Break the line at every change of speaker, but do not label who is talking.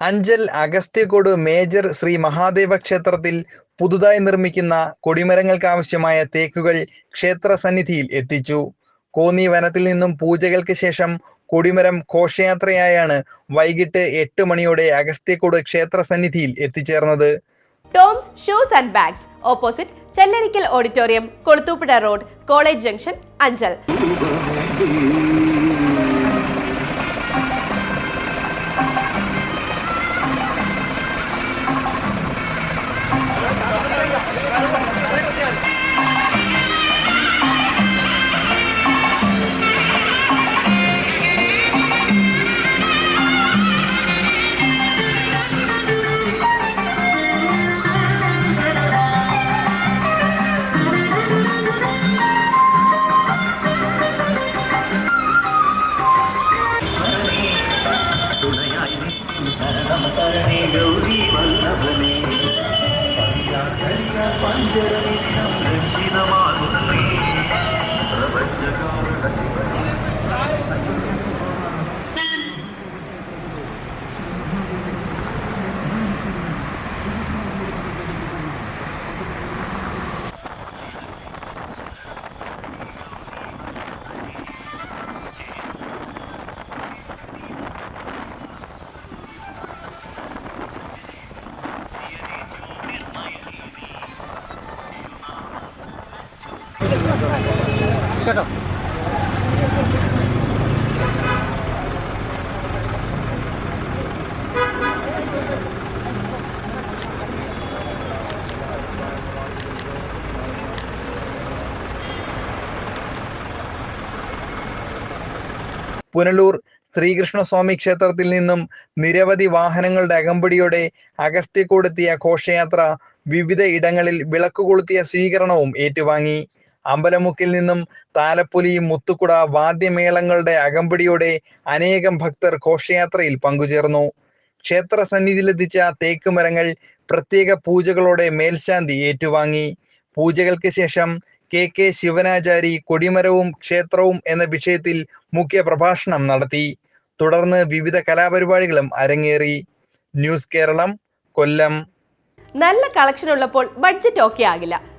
Anchal Agasthyakode major Sri Mahadeva ക്ഷേത്രത്തിൽ പുതുതായി നിർമ്മിക്കുന്ന കൊടിമരങ്ങൾക്കാവശ്യമായ തേക്കുകൾ ക്ഷേത്ര സന്നിധിയിൽ എത്തിച്ചു. കോന്നി വനത്തിൽ നിന്നും പൂജകൾക്ക് ശേഷം കൊടിമരം ഘോഷയാത്രയായാണ് വൈകിട്ട് എട്ട് മണിയോടെ അഗസ്ത്യക്കോട് ക്ഷേത്ര സന്നിധിയിൽ എത്തിച്ചേർന്നത്.
Toms shoes and bags opposite Chellarickal auditorium Kulathupuzha road college junction Anchal.
పంచరమే Gauri వల్లభనే పంచాచర్య పంజరమే
പുനലൂർ ശ്രീകൃഷ്ണസ്വാമി ക്ഷേത്രത്തിൽ നിന്നും നിരവധി വാഹനങ്ങളുടെ അകമ്പടിയോടെ അഗസ്ത്യക്കൂടെത്തിയ ഘോഷയാത്ര വിവിധ ഇടങ്ങളിൽ വിളക്ക് കൊളുത്തിയ സ്വീകരണവും ഏറ്റുവാങ്ങി. അമ്പലമുക്കിൽ നിന്നും താലപ്പൊലിയും മുത്തുക്കുട വാദ്യമേളങ്ങളുടെ അകമ്പടിയോടെ അനേകം ഭക്തർ ഘോഷയാത്രയിൽ പങ്കുചേർന്നു. ക്ഷേത്ര സന്നിധിയിലെത്തിച്ച തേക്ക് മരങ്ങൾ പ്രത്യേക പൂജകളോടെ മേൽശാന്തി ഏറ്റുവാങ്ങി. പൂജകൾക്ക് ശേഷം കെ കെ ശിവനാചാരി കൊടിമരവും ക്ഷേത്രവും എന്ന വിഷയത്തിൽ മുഖ്യ പ്രഭാഷണം നടത്തി. തുടർന്ന് വിവിധ കലാപരിപാടികളും അരങ്ങേറി. ന്യൂസ് കേരളം കൊല്ലം.
നല്ല കളക്ഷൻ ഉള്ളപ്പോൾ ബഡ്ജറ്റ് ഓക്കെ ആകില്ല.